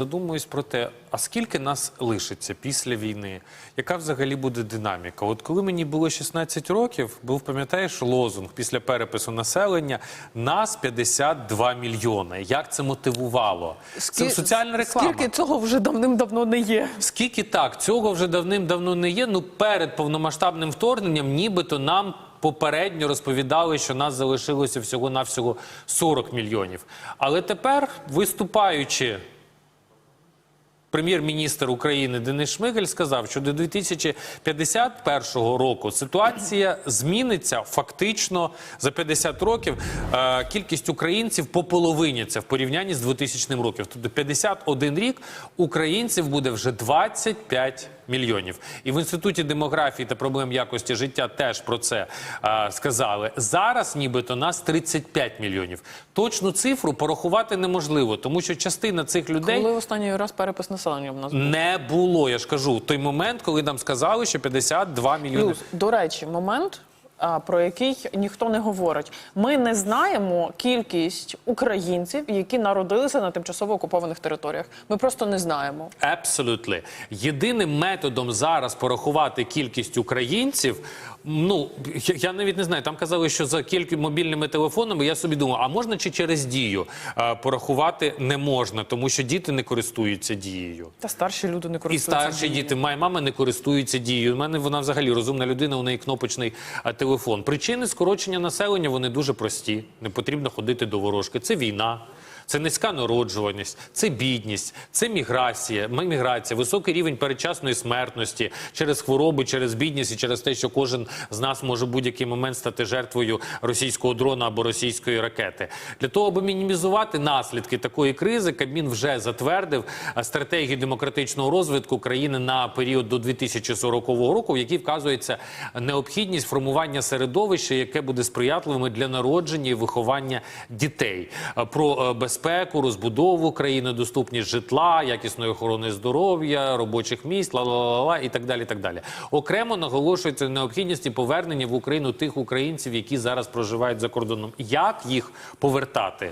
Задумуюсь про те, а скільки нас лишиться після війни? Яка взагалі буде динаміка? От коли мені було 16 років, був, пам'ятаєш, лозунг після перепису населення нас 52 мільйони. Як це мотивувало? Це соціальна реклама. Скільки цього вже давним-давно не є? Скільки так, цього вже давним-давно не є. Ну перед повномасштабним вторгненням, нібито нам попередньо розповідали, що нас залишилося всього навсього 40 мільйонів. Але тепер, виступаючи. Прем'єр-міністр України Денис Шмигаль сказав, що до 2051 року ситуація зміниться фактично за 50 років. Е, кількість українців пополовиняться в порівнянні з 2000 роком. Тобто 51 рік українців буде вже 25 мільйонів. І в інституті демографії та проблем якості життя теж про це е, сказали. Зараз, нібито, нас 35 мільйонів. Точну цифру порахувати неможливо, тому що частина цих людей. Коли останній раз перепис населення в нас був? Не було, я ж кажу, той момент, коли нам сказали, що 52 мільйони. Плюс, до речі, момент, а, про який ніхто не говорить. Ми не знаємо кількість українців, які народилися на тимчасово окупованих територіях. Ми просто не знаємо. Абсолютно. Єдиним методом зараз порахувати кількість українців. Ну я, навіть не знаю. Там казали, що за кілька мобільними телефонами я собі думав, а можна чи через дію порахувати не можна, тому що діти не користуються дією. Та старші люди не користуються. І старші дією. діти, моя мама не користується дією. У мене вона взагалі розумна людина, у неї кнопочний а, телефон. Причини скорочення населення вони дуже прості. Не потрібно ходити до ворожки. Це війна. Це низька народжуваність, це бідність, це міграція, міграція, високий рівень передчасної смертності через хвороби, через бідність і через те, що кожен з нас може будь-який момент стати жертвою російського дрона або російської ракети. Для того, аби мінімізувати наслідки такої кризи, Кабмін вже затвердив стратегію демократичного розвитку країни на період до 2040 року, в якій вказується необхідність формування середовища, яке буде сприятливим для народження і виховання дітей. Про е, безпеку, розбудову країни, доступність житла, якісної охорони здоров'я, робочих місць, ла-ла-ла-ла і так далі. Так далі. Окремо наголошується необхідність повернення в Україну тих українців, які зараз проживають за кордоном. Як їх повертати?